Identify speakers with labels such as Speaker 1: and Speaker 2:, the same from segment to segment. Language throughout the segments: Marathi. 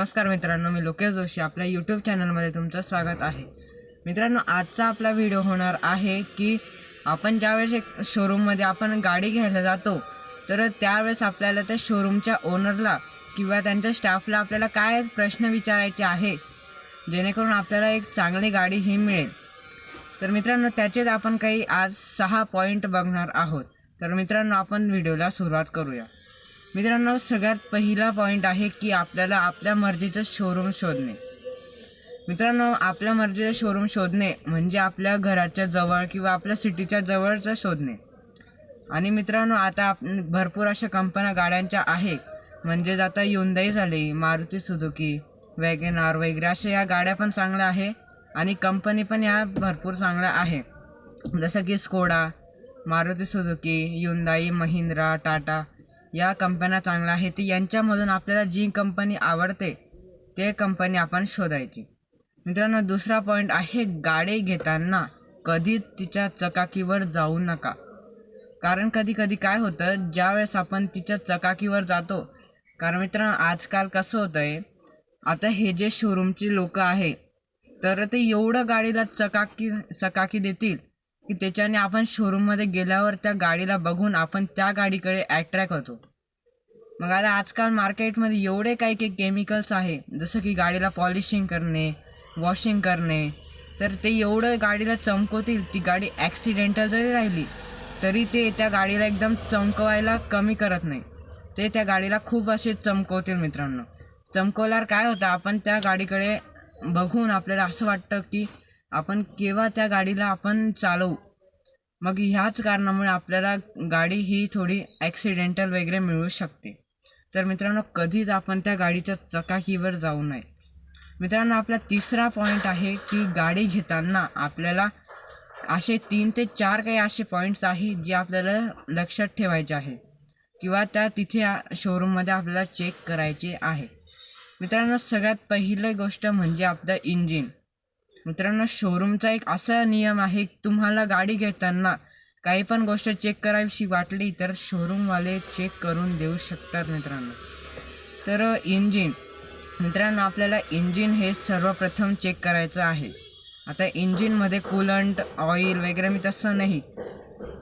Speaker 1: नमस्कार मित्रांनो मी लोकेश जोशी. आपल्या यूट्यूब चॅनलमध्ये तुमचं स्वागत आहे. मित्रांनो आजचा आपला व्हिडिओ होणार आहे की आपण ज्यावेळेस एक शोरूममध्ये आपण गाडी घ्यायला जातो तर त्यावेळेस आपल्याला त्या शोरूमच्या ओनरला किंवा त्यांच्या स्टाफला आपल्याला काय प्रश्न विचारायचे आहे जेणेकरून आपल्याला एक चांगली गाडी ही मिळेल. तर मित्रांनो त्याचेच आपण काही आज सहा पॉईंट बघणार आहोत. तर मित्रांनो आपण व्हिडिओला सुरुवात करूया. मित्रांनो सगळ्यात पहिला पॉईंट आहे की आपल्याला आपल्या मर्जीचं शोरूम शोधणे. मित्रांनो आपल्या मर्जीचं शोरूम शोधणे म्हणजे आपल्या घराच्या जवळ किंवा आपल्या सिटीच्या जवळचं शोधणे. आणि मित्रांनो आता आप भरपूर अशा कंपन्या गाड्यांच्या आहे. म्हणजेच आता युंदाई झाली मारुती सुझुकी वॅगन आर वगैरे अशा या गाड्या पण चांगल्या आहे. आणि कंपनी पण या भरपूर चांगल्या आहे. जसं की Skoda Maruti Suzuki Hyundai Mahindra Tata या कंपन्या चांगल्या आहेत यांच्यामधून आपल्याला जी कंपनी आवडते ते कंपनी आपण शोधायची. मित्रांनो दुसरा पॉईंट आहे गाडी घेताना कधी तिच्या चकाकीवर जाऊ नका. कारण कधी कधी काय होतं ज्यावेळेस आपण तिच्या चकाकीवर जातो कारण मित्रांनो आजकाल कसं होतं आहे आता हे जे शोरूमचे लोक आहे तर ते एवढं गाडीला चकाकी चकाकी देतील की त्याच्याने आपण शोरूममध्ये गेल्यावर त्या गाडीला बघून आपण त्या गाडीकडे ॲट्रॅक्ट होतो. मग आता आजकाल मार्केटमध्ये एवढे काही काही केमिकल्स आहे. जसं की गाडीला पॉलिशिंग करणे वॉशिंग करणे. तर ते एवढं गाडीला चमकवतील ती गाडी ॲक्सिडेंटल जरी राहिली तरी ते त्या गाडीला एकदम चमकवायला कमी करत नाही. ते त्या गाडीला खूप असे चमकवतील मित्रांनो. चमकवल्यावर काय होतं आपण त्या गाडीकडे बघून आपल्याला असं वाटतं की आपण केव्हा त्या गाडीला आपण चालवू? मग ह्याच कारणामुळे आपल्याला गाडी ही थोडी ॲक्सिडेंटल वगैरे मिळू शकते. तर मित्रांनो कधीच आपण त्या गाडीच्या चकाकीवर जाऊ नये. मित्रांनो आपला तिसरा पॉईंट आहे की गाडी घेताना आपल्याला असे तीन ते चार काही असे पॉईंट्स आहे जे आपल्याला लक्षात ठेवायचे आहे किंवा त्या तिथे शोरूममध्ये आपल्याला चेक करायचे आहे. मित्रांनो सगळ्यात पहिली गोष्ट म्हणजे आपलं इंजिन मित्रांनो शोरूमचा एक असा नियम आहे तुम्हाला गाडी घेताना काही पण गोष्ट चेक करावीशी वाटली तर शोरूमवाले चेक करून देऊ शकतात मित्रांनो. तर इंजिन मित्रांनो आपल्याला इंजिन हे सर्वप्रथम चेक करायचं आहे. आता इंजिनमध्ये कूलंट ऑइल वगैरे मी तसं नाही.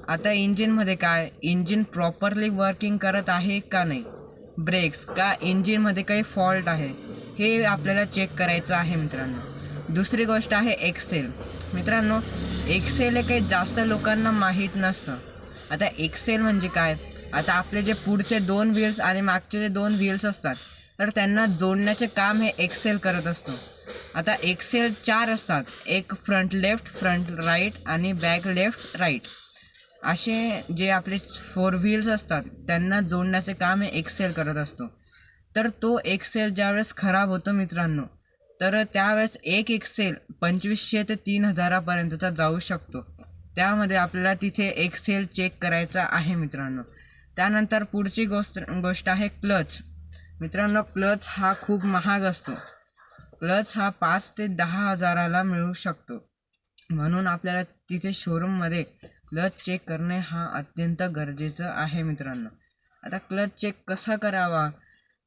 Speaker 1: आता इंजिनमध्ये काय? इंजिन प्रॉपरली वर्किंग करत आहे का नाही? ब्रेक्स का? इंजिनमध्ये काही फॉल्ट आहे? हे आपल्याला चेक करायचं आहे मित्रांनो. दुसरी गोष्ट आहे एक्सेल मित्रांनो एक्सेल हे काही जास्त लोकांना माहीत नसतं. आता एक्सेल म्हणजे काय? आता आपले जे पुढचे दोन व्हील्स आणि मागचे जे दोन व्हील्स असतात तर त्यांना जोडण्याचे काम हे एक्सेल करत असतो. आता एक्सेल चार असतात. एक फ्रंट लेफ्ट फ्रंट राईट आणि बॅक लेफ्ट राईट असे जे आपले फोर व्हील्स असतात त्यांना जोडण्याचे काम हे एक्सेल करत असतो. तर तो एक्सेल ज्यावेळेस खराब होतो मित्रांनो तर त्यावेळेस एक एक्सेल पंचवीसशे ते तीन हजारापर्यंतचा जाऊ शकतो. त्यामध्ये आपल्याला तिथे एक्सेल चेक करायचा आहे मित्रांनो. त्यानंतर पुढची गोष्ट गोष्ट आहे क्लच मित्रांनो क्लच हा खूप महाग असतो. क्लच हा पाच ते दहा हजाराला मिळू शकतो. म्हणून आपल्याला तिथे शोरूममध्ये क्लच चेक करणे हा अत्यंत गरजेचं आहे मित्रांनो. आता क्लच चेक कसा करावा?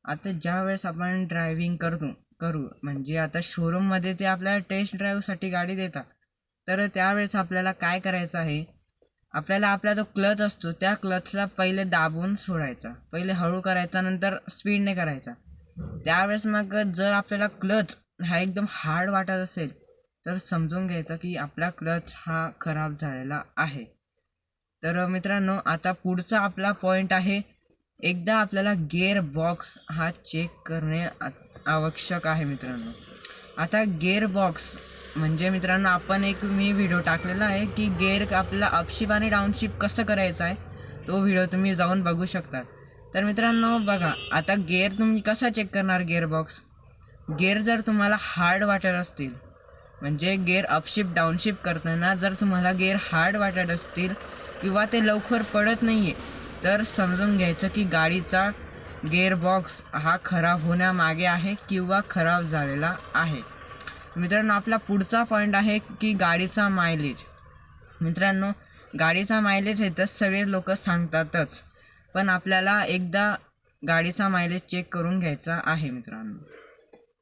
Speaker 1: आता ज्या वेळेस आपण ड्रायव्हिंग करतो करू. म्हणजे आता शोरूममध्ये ते आपल्याला टेस्ट ड्राईव्हसाठी गाडी देतात. तर त्यावेळेस आपल्याला काय करायचं आहे? आपल्याला आपला जो क्लच असतो त्या क्लचला पहिले दाबून सोडायचा. पहिले हळू करायचा नंतर स्पीडने करायचा. त्यावेळेस मग जर आपल्याला क्लच हा एकदम हार्ड वाटत असेल तर समजून घ्यायचं की आपला क्लच हा खराब झालेला आहे. तर मित्रांनो आता पुढचा आपला पॉईंट आहे. एकदा आपल्याला गेअर बॉक्स हा चेक करणे आवश्यक आहे मित्रांनो. आता गेअर बॉक्स म्हणजे मित्रांनो आपण एक मी व्हिडिओ टाकलेला आहे की गेअर आपला अपशिप आणि डाऊनशिप कसं करायचं आहे तो व्हिडिओ तुम्ही जाऊन बघू शकता. तर मित्रांनो बघा आता गेअर तुम्ही कसा चेक करणार गेअर बॉक्स गेअर जर तुम्हाला हार्ड वाटत असतील म्हणजे गेअर अपशिप डाऊनशिप करताना जर तुम्हाला गेअर हार्ड वाटत असतील किंवा ते लवकर पडत नाही आहे तर समजून घ्यायचं की गाडीचा गेअर बॉक्स हा खराब होण्यामागे आहे किंवा खराब झालेला आहे. मित्रांनो आपला पुढचा पॉईंट आहे की गाडीचा मायलेज मित्रांनो गाडीचा मायलेज हे तर सगळे लोक सांगतातच पण आपल्याला एकदा गाडीचा मायलेज चेक करून घ्यायचा आहे मित्रांनो.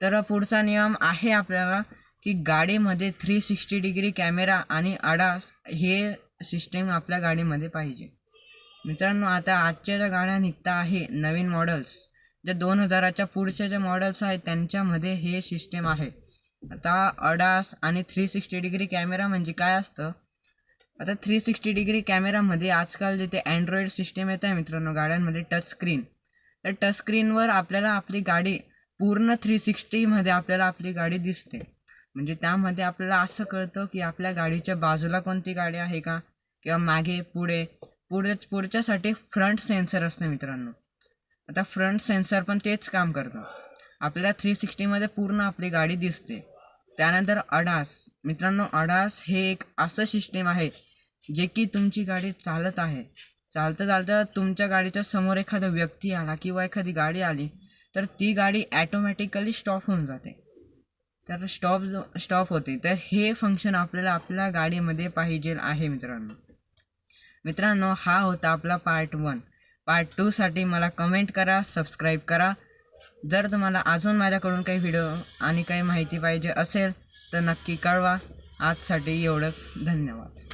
Speaker 1: तर पुढचा नियम आहे आपल्याला की गाडीमध्ये थ्री सिक्स्टी डिग्री कॅमेरा आणि अडास हे सिस्टीम आपल्या गाडीमध्ये पाहिजे. मित्रांनो आता आजच्या ज्या गाड्या निघता आहे नवीन मॉडेल्स ज्या दोन हजाराच्या पुढच्या ज्या मॉडेल्स आहेत त्यांच्यामध्ये हे सिस्टेम आहे. आता अडास आणि थ्री सिक्स्टी डिग्री कॅमेरा म्हणजे काय असतं? आता थ्री सिक्स्टी डिग्री कॅमेरामध्ये आजकाल जिथे अँड्रॉइड सिस्टीम येत आहे मित्रांनो गाड्यांमध्ये टच स्क्रीन तर टच स्क्रीनवर आपल्याला आपली गाडी पूर्ण थ्री सिक्स्टीमध्ये आपल्याला आपली गाडी दिसते. म्हणजे त्यामध्ये आपल्याला असं कळतं की आपल्या गाडीच्या बाजूला कोणती गाडी आहे का? किंवा मागे पुढे पुढे पुढच्यासाठी फ्रंट सेन्सर असते मित्रांनो. आता फ्रंट सेन्सर पण तेच काम करतं. आपल्याला थ्री सिक्स्टीमध्ये पूर्ण आपली गाडी दिसते. त्यानंतर अडास मित्रांनो अडास हे एक असं सिस्टीम आहे जे की तुमची गाडी चालत आहे. चालतं चालतं तुमच्या गाडीच्या समोर एखादा व्यक्ती आला किंवा एखादी गाडी आली तर ती गाडी ॲटोमॅटिकली स्टॉप होऊन जाते. तर स्टॉप जो स्टॉप होते. तर हे फंक्शन आपल्याला आपल्या गाडीमध्ये पाहिजे आहे मित्रांनो. मित्रांनो हा होता आपला पार्ट वन पार्ट टूसाठी मला कमेंट करा सबस्क्राईब करा. जर तुम्हाला अजून माझ्याकडून काही व्हिडिओ आणि काही माहिती पाहिजे असेल तर नक्की कळवा. आजसाठी एवढंच. धन्यवाद.